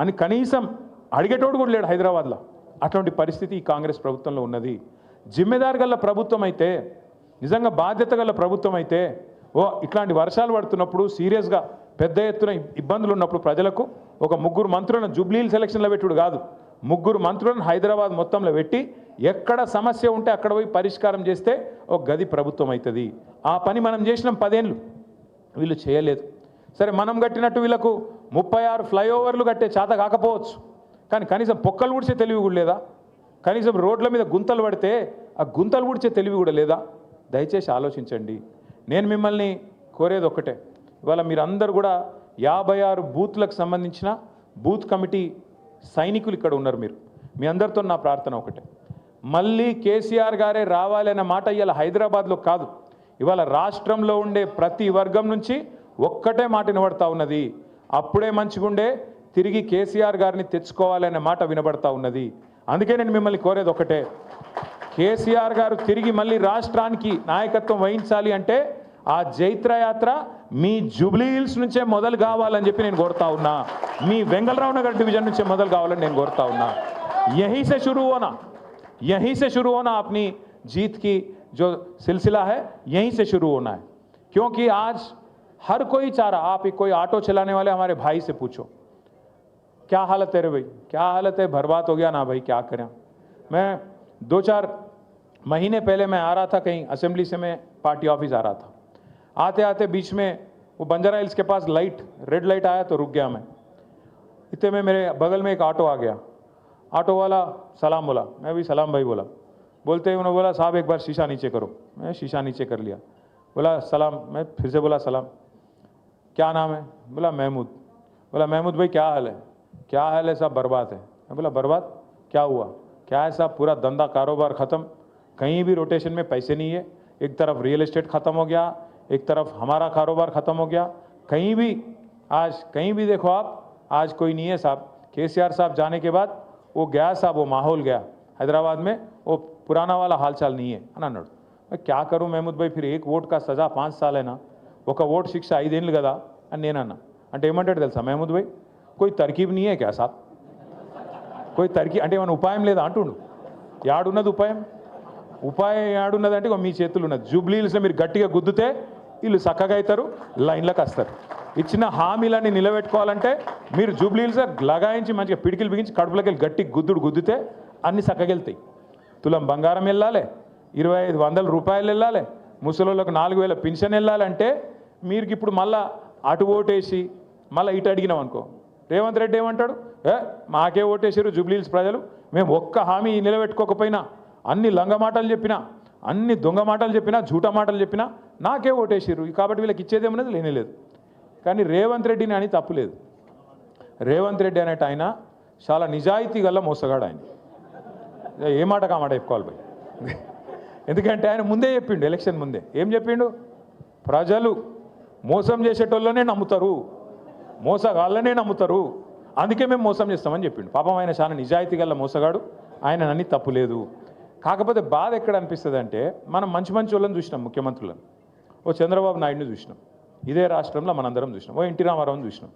అని కనీసం అడిగేటోడు కూడా లేడు హైదరాబాద్లో. అటువంటి పరిస్థితి ఈ కాంగ్రెస్ ప్రభుత్వంలో ఉన్నది. జిమ్మెదారు గల ప్రభుత్వం అయితే నిజంగా బాధ్యత గల ప్రభుత్వం అయితే ఓ ఇట్లాంటి వర్షాలు పడుతున్నప్పుడు సీరియస్గా పెద్ద ఎత్తున ఇబ్బందులు ఉన్నప్పుడు ప్రజలకు ఒక ముగ్గురు మంత్రులను జూబ్లీహిల్ సెలక్షన్లో పెట్టుడు కాదు. ముగ్గురు మంత్రులను హైదరాబాద్ మొత్తంలో పెట్టి ఎక్కడ సమస్య ఉంటే అక్కడ పోయి పరిష్కారం చేస్తే ఒక గది ప్రభుత్వం అవుతుంది ఆ పని మనం చేసినాం పదేళ్ళు. వీళ్ళు చేయలేదు. సరే మనం కట్టినట్టు వీళ్ళకు ముప్పై ఆరు ఫ్లైఓవర్లు కట్టే చేత కాకపోవచ్చు. కానీ కనీసం పొక్కలు ఊడ్చే తెలివి కూడా లేదా? కనీసం రోడ్ల మీద గుంతలు పడితే ఆ గుంతలు ఊడ్చే తెలివి కూడా లేదా? దయచేసి ఆలోచించండి. నేను మిమ్మల్ని కోరేది ఒక్కటే. ఇవాళ మీరందరూ కూడా యాభై ఆరు బూత్లకు సంబంధించిన బూత్ కమిటీ సైనికులు ఇక్కడ ఉన్నారు మీరు. మీ అందరితో నా ప్రార్థన ఒకటే. మళ్ళీ కేసీఆర్ గారే రావాలి మాట ఇవాళ హైదరాబాద్లో కాదు. ఇవాళ రాష్ట్రంలో ఉండే ప్రతి వర్గం నుంచి ఒక్కటే మాట నిలబడతా ఉన్నది. అప్పుడే మంచిగుండే తిరిగి కేసీఆర్ గారిని తెచ్చుకోవాలనే మాట వినబడతా ఉన్నది అందుకే నేను మిమ్మల్ని కోరేది ఒకటే కేసీఆర్ గారు తిరిగి మళ్ళీ రాష్ట్రానికి నాయకత్వం వహించాలి అంటే ఆ జైత్రయాత్ర మీ జూబ్లీ హిల్స్ నుంచే మొదలు కావాలని చెప్పి నేను కోరుతా ఉన్నా మీ వెంగళరావు నగర్ డివిజన్ నుంచే మొదలు కావాలని నేను కోరుతా ఉన్నా यहीं से शुरू होना यहीं से शुरू होना अपनी जीत की जो सिलसिला है यहीं से शुरू होना है क्योंकि आज हर कोई चाह रहा, आप कोई ऑटो चलाने वाले हमारे भाई से पूछो। क्या हालत है रे भाई? क्या हालत है? बर्बाद हो गया ना भाई, क्या करें मैं दो चार महीने पहले मैं आ रहा था कहीं असेंबली से मैं पार्टी ऑफ़िस आ रहा था। आते आते बीच में वो बंजारा हिल्स के पास लाइट, रेड लाइट आया तो रुक गया मैं। इतने में मेरे बगल में एक ऑटो आ गया। ऑटो वाला सलाम बोला, मैं भी सलाम भाई बोला। बोलते ही उन्होंने बोला, साहब एक बार शीशा नीचे करो। मैं शीशा नीचे कर लिया। बोला, सलाम, मैं फिर से बोला, सलाम। क्या नाम है? बोला, महमूद। बोला, महमूद भाई, क्या हाल है? क्या हाल है? साहब बर्बाद है। बोला, बर्बाद? क्या हुआ? क्या है साहब पूरा धंधा कारोबार ख़त्म? कहीं भी रोटेशन में पैसे नहीं है। एक तरफ़ रियल इस्टेट ख़त्म हो गया, एक तरफ़ हमारा कारोबार ख़त्म हो गया। कहीं भी, आज कहीं भी देखो आप, आज कोई नहीं है साहब। के साहब जाने के बाद वो गया साहब, वो माहौल गया। हैदराबाद में वो पुराना वाला हालचाल नहीं है ना, नोट? मैं क्या करूँ महमूद भाई, फिर एक वोट का सज़ा पाँच साल है ना। ఒక ఓటు శిక్ష ఐదేళ్ళు కదా అని నేను అన్నా. అంటే ఏమంటాడు తెలుసా మహమూద్ భాయ్? కోయి తర్కీబ్ నీయే క్యా సాబ్? కోయి తర్కీ అంటే ఏమైనా ఉపాయం లేదా అంటుండు? యాడున్నది ఉపాయం? ఉపాయం యాడున్నది అంటే మీ చేతులు ఉన్నది జూబ్లీస్లో మీరు గట్టిగా గుద్దుతే వీళ్ళు చక్కగా అవుతారు లైన్లకు వస్తారు ఇచ్చిన హామీలన్నీ నిలబెట్టుకోవాలంటే మీరు జూబ్లీల్స్ లగాయించి మంచిగా పిడికిలు బిగించి కడుపులోకి వెళ్ళి గట్టి గుద్దుడు గుద్దితే అన్ని చక్కగా వెళ్తాయి తులం బంగారం వెళ్ళాలి ఇరవై ఐదు వందల రూపాయలు వెళ్ళాలి ముసలోళ్ళకు నాలుగు వేల పెన్షన్ వెళ్ళాలంటే మీరు ఇప్పుడు మళ్ళా అటు ఓటేసి మళ్ళీ ఇటు అడిగినాం అనుకో. రేవంత్ రెడ్డి ఏమంటాడు? ఏ మాకే ఓటేసారు జూబ్లీహిల్స్ ప్రజలు మేము ఒక్క హామీ నిలబెట్టుకోకపోయినా అన్ని లంగ మాటలు చెప్పినా అన్ని దొంగ మాటలు చెప్పినా జూట మాటలు చెప్పినా నాకే ఓటేసారు కాబట్టి వీళ్ళకి ఇచ్చేదేమనేది లేనేలేదు కానీ రేవంత్ రెడ్డిని అని తప్పులేదు రేవంత్ రెడ్డి అనేట ఆయన చాలా నిజాయితీ గల మోసగాడు ఆయన. ఏ మాట కామాట చెప్పుకోవాలి పోయి. ఎందుకంటే ఆయన ముందే చెప్పిండు ఎలక్షన్ ముందే. ఏం చెప్పిండు? ప్రజలు మోసం చేసేటోళ్ళనే నమ్ముతారు. మోసగాళ్ళనే నమ్ముతారు. అందుకే మేము మోసం చేస్తామని చెప్పిండు. పాపం ఆయన చాలా నిజాయితీ గల మోసగాడు. ఆయన నన్ని తప్పు లేదు. కాకపోతే బాధ ఎక్కడ అనిపిస్తుంది అంటే మనం మంచి మంచి వాళ్ళని చూసినాం ముఖ్యమంత్రులను. ఓ చంద్రబాబు నాయుడిని చూసినాం. ఇదే రాష్ట్రంలో మనందరం చూసినాం. ఓ ఎన్టీ రామారావుని చూసినాం.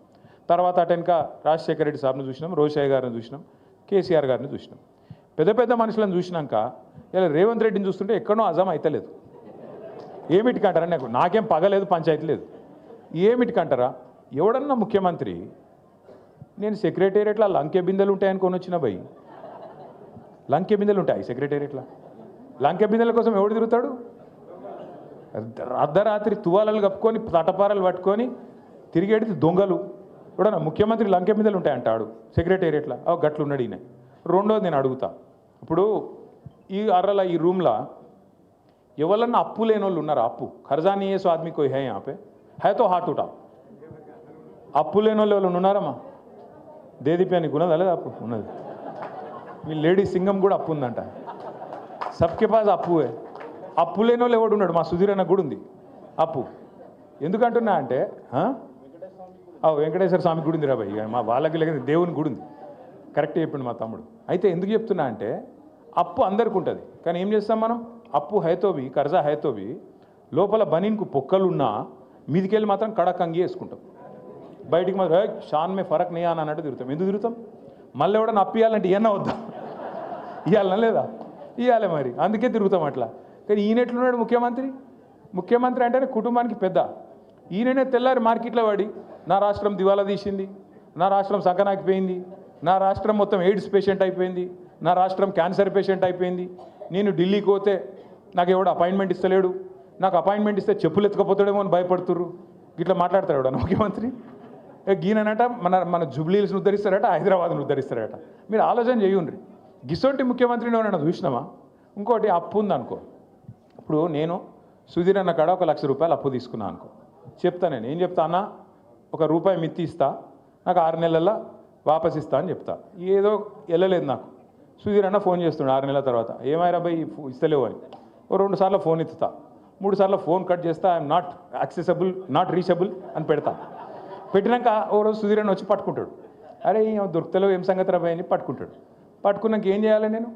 తర్వాత అటెనక రాజశేఖర రెడ్డి సార్ని చూసినాం రోషయ్య గారిని చూసినాం కేసీఆర్ గారిని చూసినాం. పెద్ద పెద్ద మనుషులను చూసినాక ఇలా రేవంత్ రెడ్డిని చూస్తుంటే ఎక్కడో అజం అయితలేదు. ఏమిటికంటారా? నాకు నాకేం పగలేదు పంచాయతీ లేదు. ఏమిటికంటారా? ఎవడన్నా ముఖ్యమంత్రి నేను సెక్రటేరియట్లో లంకె బిందెలు ఉంటాయని కొని వచ్చిన భయ్ లంకె బిందెలు ఉంటాయి సెక్రటేరియట్లో? లంకె బిందెల కోసం ఎవడు తిరుగుతాడు? అర్ధరాత్రి తువాలలు కప్పుకొని తటపారలు పట్టుకొని తిరిగేడితే దొంగలు. ఎవడన్నా ముఖ్యమంత్రి లంకె బిందెలు ఉంటాయంటాడు సెక్రటేరియట్లో? ఓ గట్లు ఉన్నాడు ఈయన. రెండోది నేను అడుగుతా. ఇప్పుడు ఈ అర్రల ఈ రూమ్లో ఎవరన్నా అప్పు లేని వాళ్ళు ఉన్నారా? అప్పు. ఖర్జా నీ సో కో హే ఆపే హేతో హాట్ ఉటా? అప్పు లేని వాళ్ళు ఎవరు ఉన్నారమ్మా దేదీపే నీకు ఉన్నదా లేదా అప్పు? ఉన్నది. మీ లేడీ సింగం కూడా అప్పు ఉందంట. సబ్కే పాస్ అప్పువే అప్పు లేని వాళ్ళు ఎవడు ఉన్నాడు? మా సుధీర్ అన్న కూడా ఉంది. అప్పు. ఎందుకంటున్నా అంటే వెంకటేశ్వర స్వామి గుడి ఉంది రాబాయి మా వాళ్ళకి లేకపోతే దేవుని గుడి ఉంది. కరెక్ట్ చెప్పిండు మా తమ్ముడు. అయితే ఎందుకు చెప్తున్నా అంటే అప్పు అందరికి ఉంటుంది. కానీ ఏం చేస్తాం మనం? అప్పు హైతోవి కర్జా హైతోవి లోపల బనీన్కు పొక్కలున్నా మీదికెళ్ళి మాత్రం కడక్ అంగి వేసుకుంటాం. బయటికి మాత్రం షాన్ మే ఫరక్ నీ అని అన్నట్టు తిరుగుతాం. ఎందుకు తిరుగుతాం? మళ్ళీ ఎవడన్నా అప్పియాలంటే ఏమన్నా వద్దా? ఇవ్వాలనా లేదా? ఇవ్వాలి మరి. అందుకే తిరుగుతాం అట్లా. కానీ ఈయనట్లున్నాడు ముఖ్యమంత్రి? ముఖ్యమంత్రి అంటేనే కుటుంబానికి పెద్ద. ఈయననే తెల్లారి మార్కెట్లో పడి నా రాష్ట్రం దివాలా తీసింది నా రాష్ట్రం సగనాకిపోయింది నా రాష్ట్రం మొత్తం ఎయిడ్స్ పేషెంట్ అయిపోయింది. నా రాష్ట్రం క్యాన్సర్ పేషెంట్ అయిపోయింది. నేను ఢిల్లీకి పోతే నాకు ఎవడు అపాయింట్మెంట్ ఇస్తలేడు. నాకు అపాయింట్మెంట్ ఇస్తే చెప్పులు ఎత్తుకపోతాడేమో అని భయపడుతుర్రు. ఇట్లా మాట్లాడతాడు ఎవడన్నా ముఖ్యమంత్రి. ఏ గీననట మన మన జుబ్లీల్స్ని ఉద్ధరిస్తారట హైదరాబాద్ను ఉద్ధరిస్తారట. మీరు ఆలోచన చేయండి. గిసొంటి ముఖ్యమంత్రిని ఎవరైనా చూసినామా? ఇంకోటి అప్పు ఉందనుకో. ఇప్పుడు నేను సుధీర్ అన్న కాడ ఒక లక్ష రూపాయలు అప్పు తీసుకున్నాను అనుకో. చెప్తా నేను. ఏం చెప్తా అన్న? ఒక రూపాయి మిత్తి ఇస్తా. నాకు ఆరు నెలల్లో వాపసిస్తా అని చెప్తా. ఏదో వెళ్ళలేదు నాకు. సుధీర్ అన్న ఫోన్ చేస్తుండే ఆరు నెలల తర్వాత. ఏమైనా బాయ్ ఇస్తలేవు అని. ఓ రెండు సార్లు ఫోన్ ఎత్తుతా. మూడు సార్లు ఫోన్ కట్ చేస్తా I'm not accessible not reachable అని పెడతా. పెట్టినాక ఓ రోజు సుధీర్ అన్న వచ్చి పట్టుకుంటాడు. అరే ఏం దొరుకుతలేవు ఏం సంగతి రాబాయ్ అని పట్టుకుంటాడు. పట్టుకున్నాక ఏం చేయాలి నేను?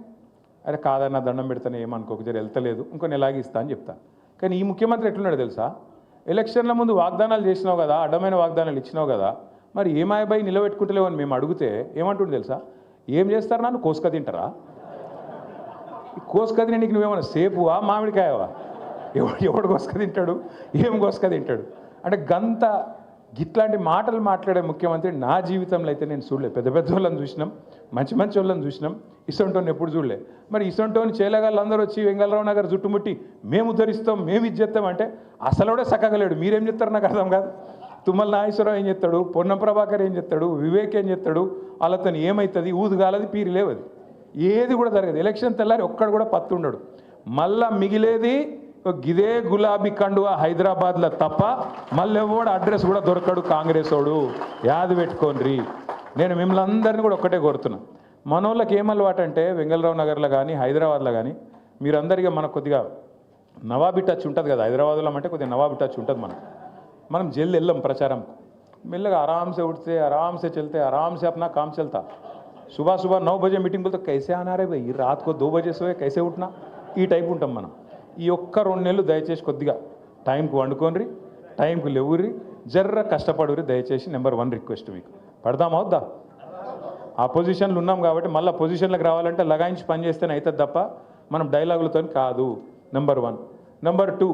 అరే కాదన్న దండం పెడతాను ఏమనుకోక జర వెళ్తలేదు ఇంకో నెలాగి ఇస్తా అని చెప్తా. కానీ ఈ ముఖ్యమంత్రి ఎట్లున్నాడు తెలుసా? ఎలక్షన్ల ముందు వాగ్దానాలు చేసినావు కదా అడ్డమైన వాగ్దానాలు ఇచ్చినావు కదా మరి ఏమాయబాయి నిలబెట్టుకుంటలేవు అని మేము అడిగితే ఏమంటుండు తెలుసా? ఏం చేస్తారు నన్ను? కోసుక తింటారా? కోసుక తినడానికి నువ్వేమన్నా సేపువా? మామిడికాయవా? ఎవడు ఎవడు కోసుక తింటాడు? ఏం కోసుక తింటాడు? అంటే గంత ఇట్లాంటి మాటలు మాట్లాడే ముఖ్యమంత్రి నా జీవితంలో అయితే నేను చూడలేదు పెద్ద పెద్ద వాళ్ళని చూసినాం మంచి మంచి వాళ్ళని చూసినాం. ఇసొంటోని ఎప్పుడు చూడలే. మరి ఇసొంటోని చేయలేగాళ్ళు అందరూ వచ్చి వెంగళరావు నగర్ చుట్టుముట్టి మేము ధరిస్తాం మేము ఇది చేస్తాం అంటే కూడా సక్కగలేడు. మీరేం చెప్తారు నాకు అర్థం కాదు. తుమ్మల నాగేశ్వరరావు ఏం చెప్తాడు పొన్నం ప్రభాకర్ ఏం చెప్తాడు వివేక్ ఏం చెప్తాడు వాళ్ళతో ఏమవుతుంది ఊదుగాలది పీరి లేవది. ఏది కూడా జరగదు. ఎలక్షన్ తెల్లారి ఒక్కడు కూడా పత్తు ఉండడు. మళ్ళా మిగిలేది గిదే గులాబీ కండువా హైదరాబాద్లో తప్ప మళ్ళీ ఎవడు అడ్రస్ కూడా దొరకడు కాంగ్రెస్ వాడు. యాది పెట్టుకోండి నేను మిమ్మల్ని అందరినీ కూడా ఒక్కటే కోరుతున్నా. మనోళ్ళకి ఏం అలవాటు అంటే వెంగళరావు నగర్లో కానీ హైదరాబాద్లో కానీ మీరందరిగా మనకు కొద్దిగా నవాబీ టచ్ ఉంటుంది కదా. హైదరాబాద్లో అంటే కొద్దిగా నవాబీ టచ్ ఉంటుంది మనకు. మనం జల్ది వెళ్ళాం ప్రచారం మెల్లగా आराम से उठते आराम से चलते आराम से अपना काम चलता सुबह सुबह नौ बजे मीटिंग बोलते कैसे आना रे भाई रात को दो बजे सोए कैसे उठना ఈ టైప్ ఉంటాం మనం ఈ ఒక్క రెండు నెలలు దయచేసి కొద్దిగా టైంకి వండుకోండి టైంకి లేవురి జర్ర కష్టపడురి దయచేసి నెంబర్ వన్ రిక్వెస్ట్ మీకు పడదామా వద్దా ఆ పొజిషన్లు ఉన్నాం కాబట్టి మళ్ళీ పొజిషన్లకు రావాలంటే లగాయించి పని చేస్తేనే అవుతుంది తప్ప మనం డైలాగులతో కాదు నెంబర్ వన్ నెంబర్ టూ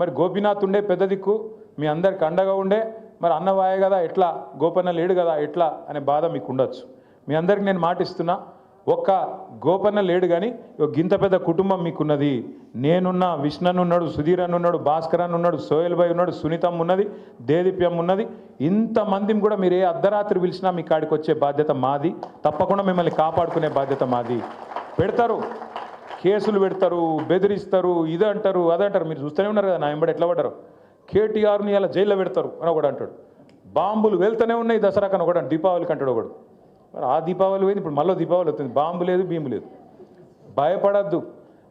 మరి గోపీనాథ్ ఉండే పెద్ద దిక్కు మీ అందరికి అండగా ఉండే మరి అన్నవాయే కదా ఎట్లా? గోపన్న లేడు కదా ఎట్లా? అనే బాధ మీకు ఉండొచ్చు మీ అందరికి నేను మాటిస్తున్నా ఒక్క గోపన్న లేడు కానీ ఒక గింత పెద్ద కుటుంబం మీకున్నది. నేనున్నా విష్ణన్ ఉన్నాడు సుధీర్ అని ఉన్నాడు భాస్కర్ అని ఉన్నాడు సోయల్ భాయ్ ఉన్నాడు సునీతం ఉన్నది. దేదీప్యం ఉన్నది ఇంతమందిని కూడా మీరు ఏ అర్ధరాత్రి పిలిచినా మీ కాడికి వచ్చే బాధ్యత మాది. తప్పకుండా మిమ్మల్ని కాపాడుకునే బాధ్యత మాది. పెడతారు. కేసులు పెడతారు బెదిరిస్తారు ఇది అంటారు అది అంటారు మీరు చూస్తూనే ఉన్నారు కదా నా వెంబడి ఎట్లా పడ్డారు. కేటీఆర్ని ఇలా జైల్లో పెడతారు అని ఒకడు అంటాడు. బాంబులు వెళ్తూనే ఉన్నాయి దసరాకు అని ఒకడు దీపావళికి అంటాడు ఒకడు. మరి ఆ దీపావళి పోయింది ఇప్పుడు మళ్ళీ దీపావళి వస్తుంది. బాంబు లేదు భీము లేదు. భయపడద్దు.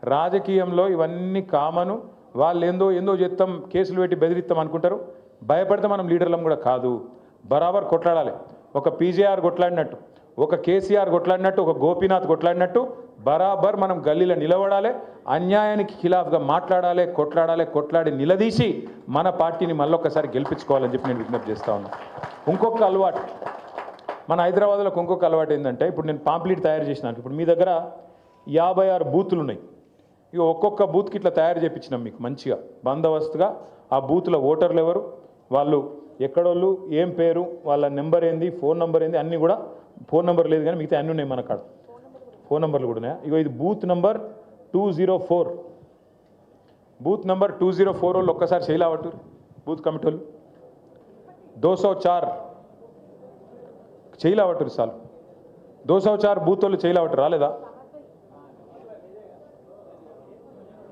రాజకీయంలో ఇవన్నీ కామను. వాళ్ళు ఏందో ఏందో చేస్తాం కేసులు పెట్టి బెదిరిస్తాం అనుకుంటారు. భయపడితే మనం లీడర్లం కూడా కాదు. బరాబర్ కొట్లాడాలి. ఒక పీజేఆర్ కొట్లాడినట్టు ఒక కేసీఆర్ కొట్లాడినట్టు ఒక గోపీనాథ్ కొట్లాడినట్టు బరాబర్ మనం గల్లీలో నిలబడాలి. అన్యాయానికి ఖిలాఫ్గా మాట్లాడాలి కొట్లాడాలి కొట్లాడి నిలదీసి మన పార్టీని మళ్ళొక్కసారి గెలిపించుకోవాలని చెప్పి నేను విజ్ఞప్తి చేస్తా ఉన్నాను ఇంకొక అలవాటు మన హైదరాబాద్లో ఇంకొక అలవాటు ఏంటంటే ఇప్పుడు నేను పాంప్లెట్ తయారు చేసినాను. ఇప్పుడు మీ దగ్గర యాభై ఆరు బూతులు ఉన్నాయి ఇక ఒక్కొక్క బూత్కి ఇట్లా తయారు చేయించినాం మీకు మంచిగా బందోబస్తుగా. ఆ బూత్లో ఓటర్లు ఎవరు? వాళ్ళు ఎక్కడోళ్ళు ఏం పేరు వాళ్ళ నెంబర్ ఏంది ఫోన్ నెంబర్ ఏంది అన్నీ కూడా ఫోన్ నెంబర్ లేదు కానీ మిగతా అన్నీ ఉన్నాయి మన కాడ. ఫోన్ నెంబర్లు కూడా ఉన్నాయా? ఇగో ఇది booth number two zero four booth number two zero four వాళ్ళు ఒక్కసారి చేయలేవట్టు బూత్ కమిటీ వాళ్ళు దో సో చార్ చేయలేవట్టు సార్ దో సో చార్ బూత్ వాళ్ళు చేయలేవట్టు రాలేదా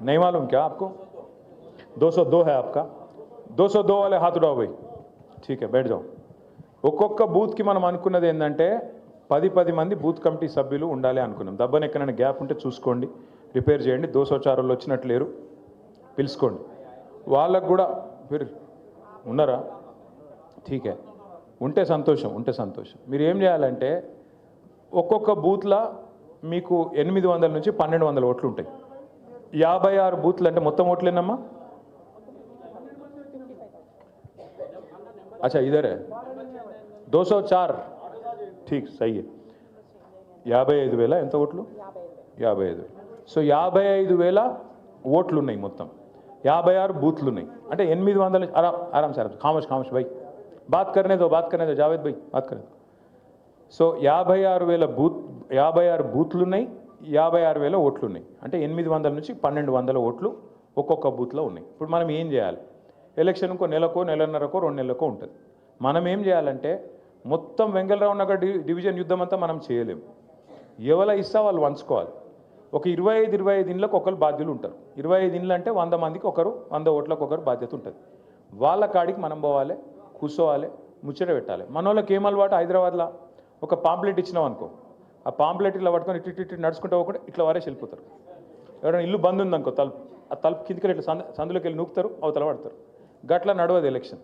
नहीं मालूम क्या आपको 202 है आपका 202 वाले हाथ उठाओ भाई ठीक है बैठ जाओ ఒక్కొక్క బూత్కి మనం అనుకున్నది ఏంటంటే పది పది మంది బూత్ కమిటీ సభ్యులు ఉండాలి అనుకున్నాం దబ్బన ఎక్కడైనా గ్యాప్ ఉంటే చూసుకోండి రిపేర్ చేయండి దోశోచారంలో వచ్చినట్టు లేరు పిలుచుకోండి. వాళ్ళకు కూడా మీరు ఉన్నారా? ఠీకే. ఉంటే సంతోషం ఉంటే సంతోషం. మీరు ఏం చేయాలంటే ఒక్కొక్క బూత్లా మీకు ఎనిమిది వందల నుంచి పన్నెండు వందల ఓట్లు ఉంటాయి. యాభై ఆరు బూత్లు అంటే మొత్తం ఓట్లేనమ్మా? అచ్చా ఇదరే. దోసో చార్ ఠీక్ సయ్యే. యాభై ఐదు వేల? ఎంత ఓట్లు? యాభై ఐదు వేలు. సో యాభై ఐదు వేల ఓట్లు ఉన్నాయి మొత్తం. యాభై ఆరు బూత్లు ఉన్నాయి అంటే ఎనిమిది వందల ఆరామ్ ఆరామ్ సార్ ఖామోష్ ఖామోష్ భాయ్ బాత్ కర్నేదో బాత్ కర్నేదో జావేద్ భాయ్ బాత్ కర్నేదో సో యాభై ఆరు వేల బూత్ యాభై ఆరు బూత్లు ఉన్నాయి యాభై ఆరు వేల ఓట్లు ఉన్నాయి అంటే ఎనిమిది వందల నుంచి పన్నెండు వందల ఓట్లు ఒక్కొక్క బూత్లో ఉన్నాయి. ఇప్పుడు మనం ఏం చేయాలి? ఎలక్షన్ ఇంకో నెలకో నెలన్నరకో రెండు నెలలకో ఉంటుంది. మనం ఏం చేయాలంటే మొత్తం వెంగళరావు నగర్ డి డివిజన్ యుద్ధం అంతా మనం చేయలేము ఎవరు ఇస్తా వాళ్ళు వంచుకోవాలి. ఒక ఇరవై ఐదు ఇరవై ఐదు ఇండ్లకు ఒకరు బాధ్యులు ఉంటారు. ఇరవై ఐదు ఇండ్లు అంటే వంద మందికి ఒకరు వంద ఓట్లకు ఒకరు బాధ్యత ఉంటుంది. వాళ్ళ కాడికి మనం పోవాలి కూర్చోవాలి ముచ్చట పెట్టాలి. మన వాళ్ళకి ఏం అలవాటు హైదరాబాద్లో? ఒక పాంప్లెట్ ఇచ్చినాం అనుకో. ఆ పాంప్లెట్ ఇట్లా పట్టుకొని ఇటు ఇటు ఇటు నడుచుకుంటే పోకుండా ఇట్లా వారేసి వెళ్ళిపోతారు ఎవరైనా ఇల్లు బంద్ ఉందనుకో తలుపు ఆ తలుపు కిందికి ఇట్లా సంద సందులోకి వెళ్ళి నూకుతారు అవతల పడతారు. గట్ల నడవదు ఎలక్షన్.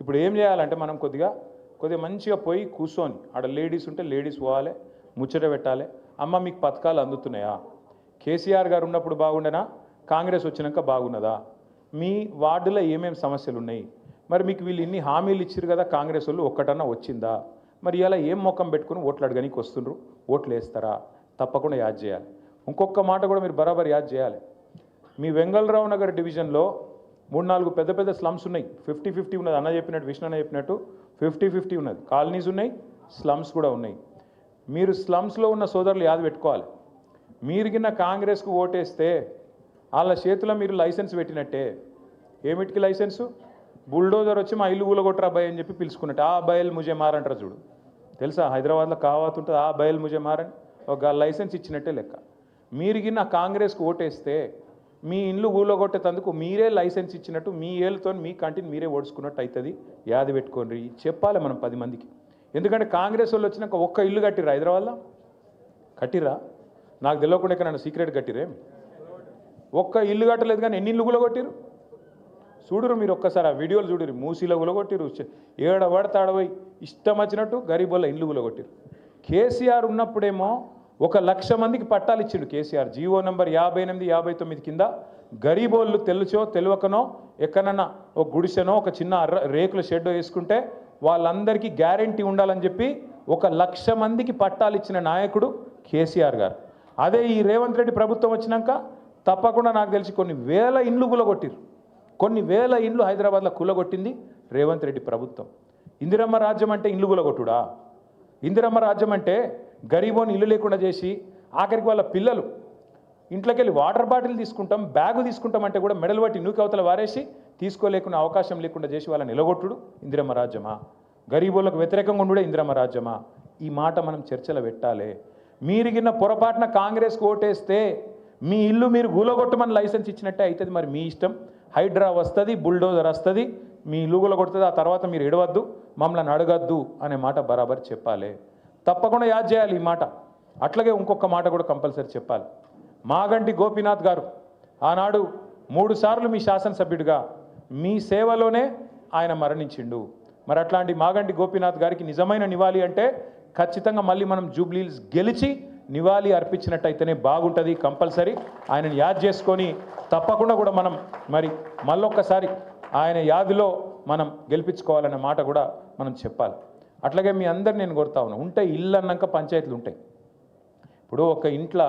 ఇప్పుడు ఏం చేయాలంటే మనం కొద్దిగా కొద్దిగా మంచిగా పోయి కూర్చొని ఆడ లేడీస్ ఉంటే లేడీస్ పోవాలి ముచ్చట పెట్టాలి అమ్మ మీకు పథకాలు అందుతున్నాయా? కేసీఆర్ గారు ఉన్నప్పుడు బాగుండేనా? కాంగ్రెస్ వచ్చినాక బాగున్నదా? మీ వార్డులో ఏమేమి సమస్యలు ఉన్నాయి మరి మీకు వీళ్ళు ఇన్ని హామీలు ఇచ్చారు కదా కాంగ్రెస్ వాళ్ళు ఒక్కటన్నా వచ్చిందా? మరి ఇలా ఏం ముఖం పెట్టుకుని ఓట్లు అడగనికి వస్తుండ్రు? ఓట్లు వేస్తారా? తప్పకుండా యాద్ చేయాలి. ఇంకొక మాట కూడా మీరు బరాబర్ యాద్ చేయాలి. మీ వెంగళరావు నగర్ డివిజన్లో మూడు నాలుగు పెద్ద పెద్ద స్లమ్స్ ఉన్నాయి. ఫిఫ్టీ ఫిఫ్టీ ఉన్నది. అన్న చెప్పినట్టు విష్ణు అన్న చెప్పినట్టు ఫిఫ్టీ ఫిఫ్టీ ఉన్నది. కాలనీస్ ఉన్నాయి స్లమ్స్ కూడా ఉన్నాయి. మీరు స్లమ్స్లో ఉన్న సోదరులు యాద పెట్టుకోవాలి. మీరు కింద కాంగ్రెస్కు ఓటేస్తే వాళ్ళ చేతిలో మీరు లైసెన్స్ పెట్టినట్టే. ఏమిటికి లైసెన్సు? బుల్డోజర్ వచ్చి మా ఇల్లు ఊలగొట్టరా అబ్బాయి అని చెప్పి పిలుచుకున్నట్టు. ఆ బయల్ ముజే మారంటారు చూడు. తెలుసా? హైదరాబాద్లో కావాతుంటుంది ఆ బయల్ ముజే మారని. ఒక లైసెన్స్ ఇచ్చినట్టే లెక్క. మీరు గిన్న కాంగ్రెస్కు ఓటేస్తే మీ ఇండ్లు ఊళ్ళగొట్టేందుకు మీరే లైసెన్స్ ఇచ్చినట్టు మీ ఏళ్ళతో మీ కంటిని మీరే ఓడుచుకున్నట్టు అవుతుంది యాది పెట్టుకోండి. చెప్పాలి మనం పది మందికి. ఎందుకంటే కాంగ్రెస్ వాళ్ళు వచ్చినాక ఒక్క ఇల్లు కట్టిరా హైదరాబాద్లో? కట్టిరా నాకు తెలియకుండా నన్ను సీక్రెట్ కట్టిరేం ఒక్క ఇల్లు కట్టలేదు కానీ ఎన్ని ఇల్లు కూడా చూడరు చూడురు మీరు ఒక్కసారి ఆ వీడియోలు చూడరు మూసీలో కూలగొట్టిరు ఏడ పడతాడపోయి ఇష్టం వచ్చినట్టు గరీబోళ్ళ ఇల్లు కూలగొట్టిరు కేసీఆర్ ఉన్నప్పుడేమో ఒక లక్ష మందికి పట్టాలు ఇచ్చిండు కేసీఆర్. జీవో నెంబర్ యాభై ఎనిమిది యాభై తొమ్మిది కింద గరీబోళ్ళు తెలుచో తెలియకనో ఎక్కడన్నా ఒక గుడిసెనో ఒక చిన్న అర్ర రేకుల షెడ్ వేసుకుంటే వాళ్ళందరికీ గ్యారంటీ ఉండాలని చెప్పి ఒక లక్ష మందికి పట్టాలు ఇచ్చిన నాయకుడు కేసీఆర్ గారు. అదే ఈ రేవంత్ రెడ్డి ప్రభుత్వం వచ్చినాక తప్పకుండా నాకు తెలిసి కొన్ని వేల ఇండ్లు గులగొట్టిరు కొన్ని వేల ఇండ్లు హైదరాబాద్లో కూలగొట్టింది రేవంత్ రెడ్డి ప్రభుత్వం. ఇందిరమ్మ రాజ్యం అంటే ఇండ్లు కూలగొట్టుడా? ఇందిరమ్మ రాజ్యం అంటే గరీబోని ఇల్లు లేకుండా చేసి ఆఖరికి వాళ్ళ పిల్లలు. ఇంట్లోకి వెళ్ళి వాటర్ బాటిల్ తీసుకుంటాం బ్యాగు తీసుకుంటాం అంటే కూడా మెడలు పట్టి నూకి అవతల వారేసి తీసుకోలేకునే అవకాశం లేకుండా చేసి వాళ్ళని నిలగొట్టుడు ఇందిరమ్మ రాజ్యమా? గరీబులకు వ్యతిరేకంగా ఉండుడే ఇందిరమ్మ రాజ్యమా? ఈ మాట మనం చర్చలో పెట్టాలి. మీరు గిన్న పొరపాటున కాంగ్రెస్కి ఓటేస్తే మీ ఇల్లు మీరు గూలగొట్టమని లైసెన్స్ ఇచ్చినట్టే అవుతుంది మరి మీ ఇష్టం. హైడ్రా వస్తుంది బుల్డోజర్ వస్తుంది మీ ఇల్లు కొడుతుంది ఆ తర్వాత మీరు ఎడవద్దు మమ్మల్ని అడగద్దు అనే మాట బరాబర్ చెప్పాలి. తప్పకుండా యాద్ చేయాలి ఈ మాట. అట్లాగే ఇంకొక మాట కూడా కంపల్సరీ చెప్పాలి. మాగంటి గోపీనాథ్ గారు ఆనాడు మూడు సార్లు మీ శాసనసభ్యుడిగా మీ సేవలోనే ఆయన మరణించిండు. మరి అట్లాంటి మాగంటి గోపీనాథ్ గారికి నిజమైన నివాళి అంటే ఖచ్చితంగా మళ్ళీ మనం జూబ్లీల్స్ గెలిచి నివాళి అర్పించినట్టయితేనే బాగుంటుంది కంపల్సరీ. ఆయనను యాద్ చేసుకొని తప్పకుండా కూడా మనం మరి మళ్ళొక్కసారి ఆయన యాదిలో మనం గెలిపించుకోవాలనే మాట కూడా మనం చెప్పాలి. అట్లాగే మీ అందరు నేను కోరుతా ఉన్నాను ఉంటే ఇల్లు అన్నాక పంచాయతీలు ఉంటాయి. ఇప్పుడు ఒక ఇంట్లో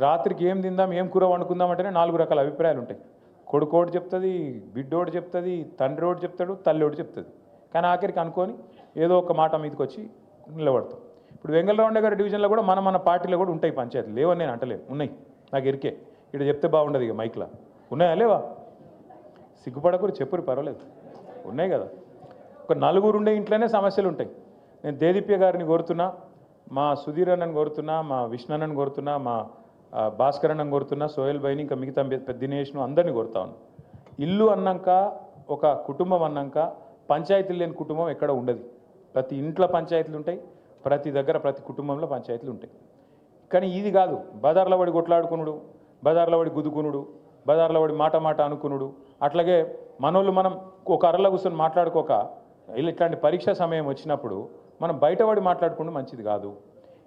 రాత్రికి ఏం తిందాం ఏం కూర వండుకుందాం అంటేనే నాలుగు రకాల అభిప్రాయాలు ఉంటాయి. కొడుకోడు చెప్తుంది బిడ్డోడు చెప్తుంది తండ్రి ఒకటి చెప్తాడు తల్లి చెప్తుంది. కానీ ఆఖరికి అనుకొని ఏదో ఒక మాట మీదకి వచ్చి నిలబడతాం. ఇప్పుడు వెంగళరావు గారి డివిజన్లో కూడా మన మన పార్టీలో కూడా ఉంటాయి పంచాయతీలు. లేవని నేను అంటలేదు ఉన్నాయి. నాకు ఇరికే. ఇక్కడ చెప్తే బాగుండదు ఇక మైక్లో. ఉన్నాయా? లేవా? సిగ్గుపడకూరు చెప్పురు పర్వాలేదు. ఉన్నాయి కదా. ఒక నలుగురు ఉండే ఇంట్లోనే సమస్యలు ఉంటాయి. నేను దేదీప్య గారిని కోరుతున్నా మా సుధీర్ అన్నని కోరుతున్నా మా విష్ణు అన్నని కోరుతున్నా మా భాస్కర్ అన్నం కోరుతున్నా సోహెల్ బైని ఇంకా మిగతా పెద్ద దినేష్ను అందరినీ కోరుతా ఇల్లు అన్నాక ఒక కుటుంబం అన్నాక పంచాయతీలు లేని కుటుంబం ఎక్కడ ఉండదు. ప్రతి ఇంట్లో పంచాయతీలు ఉంటాయి ప్రతి దగ్గర ప్రతి కుటుంబంలో పంచాయతీలు ఉంటాయి. కానీ ఇది కాదు. బజార్లో పడి కొట్లాడుకునుడు బజార్లో వాడి గుద్దుకునుడు బజార్లో వాడి మాట మాట అనుకునుడు. అట్లాగే మనోళ్ళు మనం ఒక అరలో కూర్చొని మాట్లాడుకోక ఇలా ఇట్లాంటి పరీక్ష సమయం వచ్చినప్పుడు మనం బయటపడి మాట్లాడుకుంటే మంచిది కాదు.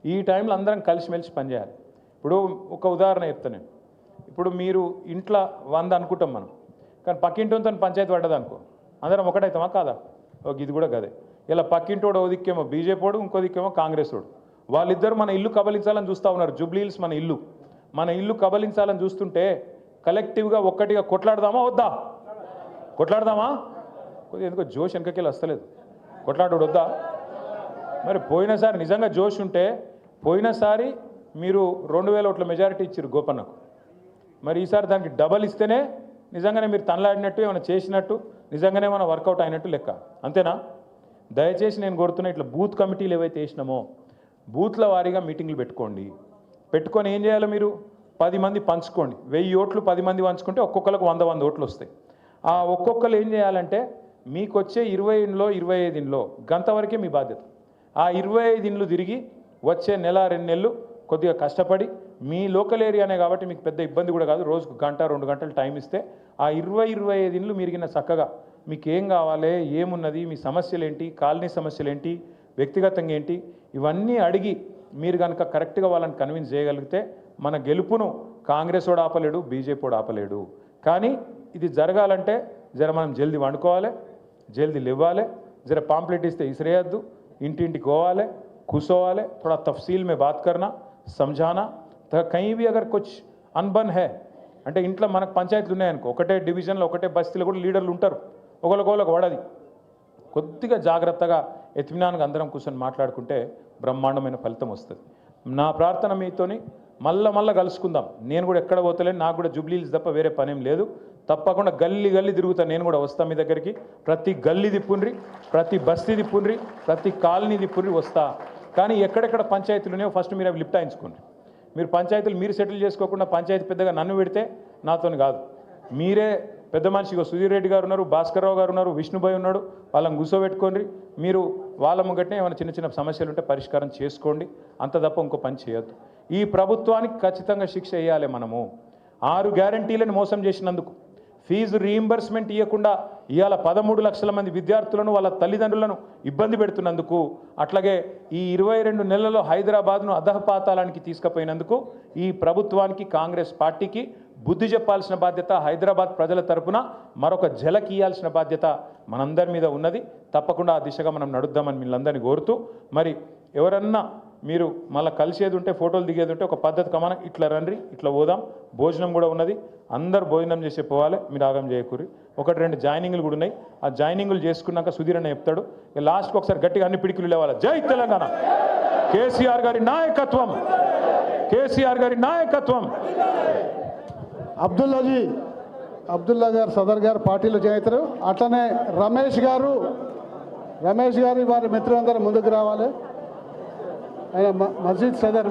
ఈ టైంలో అందరం కలిసిమెలిసి పనిచేయాలి ఇప్పుడు ఒక ఉదాహరణ చెప్తాను నేను. ఇప్పుడు మీరు ఇంట్లో వంద అనుకుంటాం మనం. కానీ పక్కింటితో పంచాయతీ పడ్డది అనుకో అందరం ఒకటైతామా? కాదా? ఒక ఇది కూడా గదే. ఇలా పక్కింటోడు ఓ దిక్కేమో బీజేపీ ఇంకో దిక్కేమో కాంగ్రెస్ వాడు. వాళ్ళిద్దరు మన ఇల్లు కబలించాలని చూస్తూ ఉన్నారు. జూబ్లీ హిల్స్ మన ఇల్లు. మన ఇల్లు కబలించాలని చూస్తుంటే కలెక్టివ్గా ఒక్కటిగా కొట్లాడదామా? వద్దా? కొట్లాడదామా? కొద్దిగా ఎందుకో జోష్ వెనకకెళ్ళి వస్తలేదు. కొట్లాడు వద్దా? మరి పోయినసారి నిజంగా జోష్ ఉంటే పోయినసారి మీరు రెండు వేల ఓట్ల మెజారిటీ ఇచ్చారు గోపన్నకు. మరి ఈసారి దానికి డబల్ ఇస్తేనే నిజంగానే మీరు తనలాడినట్టు ఏమైనా చేసినట్టు నిజంగానే ఏమైనా వర్కౌట్ అయినట్టు లెక్క. అంతేనా? దయచేసి నేను కోరుతున్నా ఇట్లా బూత్ కమిటీలు ఏవైతే వేసినామో బూత్ల వారీగా మీటింగ్లు పెట్టుకోండి. పెట్టుకొని ఏం చేయాలి మీరు? పది మంది పంచుకోండి. వెయ్యి ఓట్లు పది మంది పంచుకుంటే ఒక్కొక్కరికి వంద వంద ఓట్లు వస్తాయి. ఆ ఒక్కొక్కరు ఏం చేయాలంటే మీకు వచ్చే ఇరవై ఇండ్లో ఇరవై ఐదు ఇండ్లో గంత వరకే మీ బాధ్యత. ఆ ఇరవై ఐదు ఇండ్లు తిరిగి వచ్చే నెల రెండు నెలలు కొద్దిగా కష్టపడి మీ లోకల్ ఏరియానే కాబట్టి మీకు పెద్ద ఇబ్బంది కూడా కాదు. రోజుకు గంట రెండు గంటలు టైం ఇస్తే ఆ ఇరవై ఇరవై ఐదు ఇండ్లు మీరిగిన చక్కగా మీకు ఏం కావాలి ఏమున్నది మీ సమస్యలు ఏంటి కాలనీ సమస్యలు ఏంటి వ్యక్తిగతంగా ఏంటి ఇవన్నీ అడిగి మీరు కనుక కరెక్ట్గా వాళ్ళని కన్విన్స్ చేయగలిగితే మన గెలుపును కాంగ్రెస్ కూడా ఆపలేడు బీజేపీ కూడా ఆపలేడు. కానీ ఇది జరగాలంటే జర మనం జల్ది వండుకోవాలి జల్ది ఇవ్వాలి జర పాంప్లెట్ ఇస్తే ఇసిరేయద్దు ఇంటింటికి పోవాలి కూసోవాలి థోడా తఫ్సీల్ మే బాత్ కర్నా. समझाना तो कहीं भी अगर कुछ अनबन है అంటే ఇంట్లో మనకు పంచాయతీలు ఉన్నాయనుకో ఒకటే డివిజన్లో ఒకటే బస్తీలో కూడా లీడర్లు ఉంటారు ఒకరికొకరికి పడది కొద్దిగా జాగ్రత్తగా ఎత్మినానికి అందరం కూర్చొని మాట్లాడుకుంటే బ్రహ్మాండమైన ఫలితం వస్తుంది నా ప్రార్థన మీతోని మళ్ళా మళ్ళా కలుసుకుందాం నేను కూడా ఎక్కడ పోతలేను నాకు కూడా జూబ్లీస్ తప్ప వేరే పనేం లేదు తప్పకుండా గల్లీ గల్లీ తిరుగుతా నేను కూడా వస్తా మీ దగ్గరికి ప్రతి గల్లీ తిప్పుండ్రి ప్రతి బస్తీ తిప్పుండ్రి ప్రతి కాలనీ తిప్పుండ్రి వస్తా కానీ ఎక్కడెక్కడ పంచాయతీలు ఉన్నాయో ఫస్ట్ మీరు అవి లిప్టాయించుకోండి మీరు పంచాయతీలు మీరు సెటిల్ చేసుకోకుండా పంచాయతీ పెద్దగా నన్ను పెడితే నాతోని కాదు. మీరే పెద్ద మనిషిగా సుధీర్ రెడ్డి గారు ఉన్నారు భాస్కర్రావు గారు ఉన్నారు విష్ణుభాయ్ ఉన్నాడు వాళ్ళని కూర్చోబెట్టుకోండి మీరు వాళ్ళ ముంగట్నే ఏమైనా చిన్న చిన్న సమస్యలు ఉంటే పరిష్కారం చేసుకోండి. అంత తప్ప ఇంకో పని చేయొద్దు. ఈ ప్రభుత్వానికి ఖచ్చితంగా శిక్ష వేయాలి మనము. ఆరు గ్యారంటీలను మోసం చేసినందుకు ఫీజు రీయింబర్స్మెంట్ ఇవ్వకుండా ఇవాళ పదమూడు లక్షల మంది విద్యార్థులను వాళ్ళ తల్లిదండ్రులను ఇబ్బంది పెడుతున్నందుకు అట్లాగే ఈ ఇరవై రెండు నెలల్లో హైదరాబాద్ను అధహపాతాలానికి తీసుకుపోయినందుకు ఈ ప్రభుత్వానికి కాంగ్రెస్ పార్టీకి బుద్ధి చెప్పాల్సిన బాధ్యత హైదరాబాద్ ప్రజల తరపున మరొక జలకీయాల్సిన బాధ్యత మనందరి మీద ఉన్నది. తప్పకుండా ఆ దిశగా మనం నడుద్దామని మిమ్మల్ని కోరుతూ మరి ఎవరన్నా మీరు మళ్ళీ కలిసేది ఉంటే ఫోటోలు దిగేది ఉంటే ఒక పద్ధతి కమాన ఇట్లా రండి ఇట్లా పోదాం. భోజనం కూడా ఉన్నది. అందరు భోజనం చేసే పోవాలి. మీరు ఆగం చేయకూరి. ఒకటి రెండు జాయినింగ్లు కూడా ఉన్నాయి. ఆ జాయినింగ్లు చేసుకున్నాక సుధీర్ అన్న చెప్తాడు లాస్ట్కి ఒకసారి గట్టిగా అన్ని పిడికిలు లేవాలి? జై తెలంగాణ! కేసీఆర్ గారి నాయకత్వం. కేసీఆర్ గారి నాయకత్వం. అబ్దుల్లాజీ అబ్దుల్లా గారు సదర్ గారు పార్టీలో చేస్తారు అట్లనే రమేష్ గారు రమేష్ గారు వారి మిత్రులందరూ ముందుకు రావాలి. ఆయన మ- మస్జిద్ సదర్